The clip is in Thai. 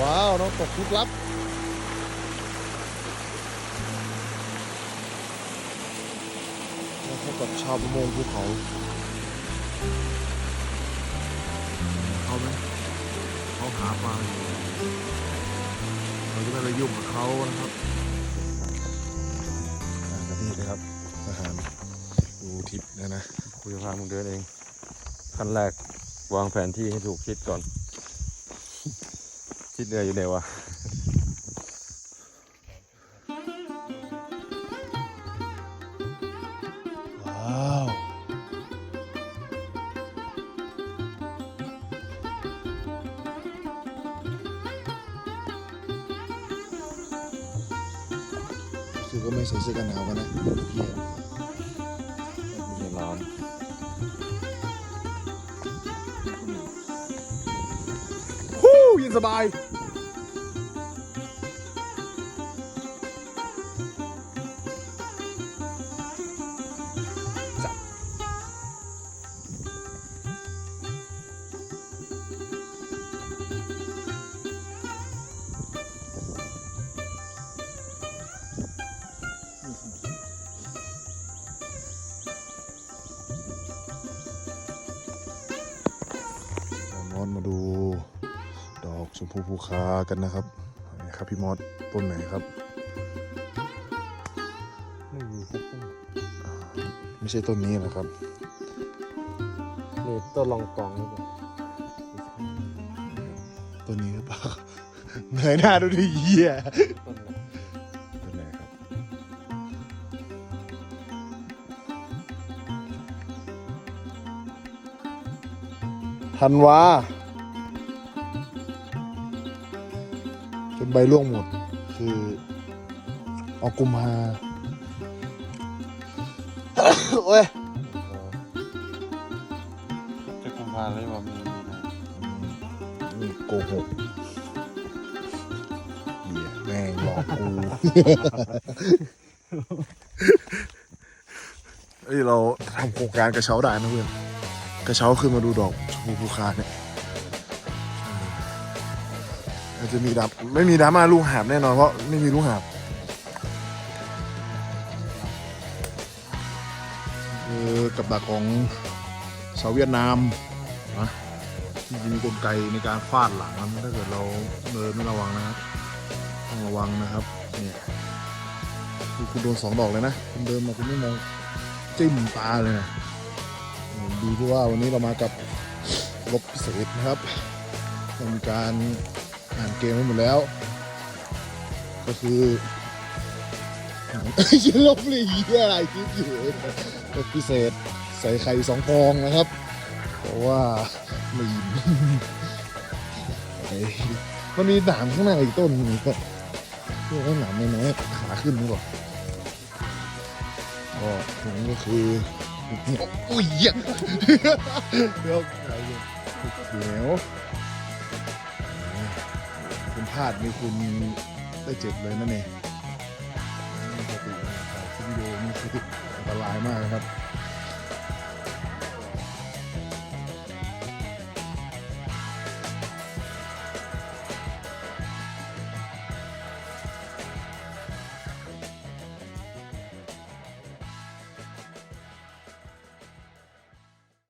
บอกเคล็ดลับแล้วพบกับชาวประมงภูเขาเขาไหมเขาหาปลาอยู่เราจะไม่ไปยุ่งกับเขานะครับอ่าแบบนี้เลยครับอาหารดูทิศนะนะคุยพามึงเดินเองขั้นแรกวางแผนที่ให้ถูกทิศก่อน ทิศเรืออยู่ไหนวะว้าวคือก็ไม่ใส่เสื้อกันหนาวกันนะเฮีย ย็นสบายมาดู กชมพูภูคากันนะครับนี่ครับพี่มอสต้นไหนครับไม่มีสักต้นอ่าไม่ใช่ต้นนี้นะครับนี่ต้นรองกองหรือเปล่าต้นนี้หรือเปล่าเหนื่อยหน้าดูดิเหี้ยต้นไหนต้นไหนครับธันวา จนใบร่วงหมด คือออกกุมภาโอ้ยจะกุมภาเลยว่ามีมีนะนี่โกหกเหี้ยแม่งหลอกกูเอ้ยเราทำโครงการกระเช้าได้นะเพื่อน กระเช้าขึ้นมาดูดอกชมพูภูคาเนี่ยเอาจจะมีดราไม่มีดราม่าลูกหาบแน่นอนเพราะไม่มีลูกหาบคือกับดักของสาวเวียดนามนะที่จะมีกลไกในการฟาดหลังนะถ้าเกิดเราเดินไม่ระวังนะครับต้องระวังนะครับเนี่ยคือคุณโดนสองดอกเลยนะคุณเดินมาคุณไม่มองจิ้มตาเลยนะดีที่ว่าวันนี้เรามากับลบพิเศษนะครับเรามีการ อ่านเกมไว้หมดแล้ว ก็คือยินลบเลยเหียอะไรคิดอยู่ลบพิเศษใส่ไข่สองฟองนะครับ เพราะว่าไม่อิ่มมันมีหนามข้างหน้าอีกต้นหนึงก็เรียกว่าหนามน้อยๆขาขึ้นนี่หรอก็ผมก็คืออุ้ยเหี้ยเดี๋ยวอะไรเนี่ยเหนียวาดนี่คุณได้เจ็บเลยนั่นเองปกติถ่ายคลิปวิดีโอมีสติออันตรายมากครับ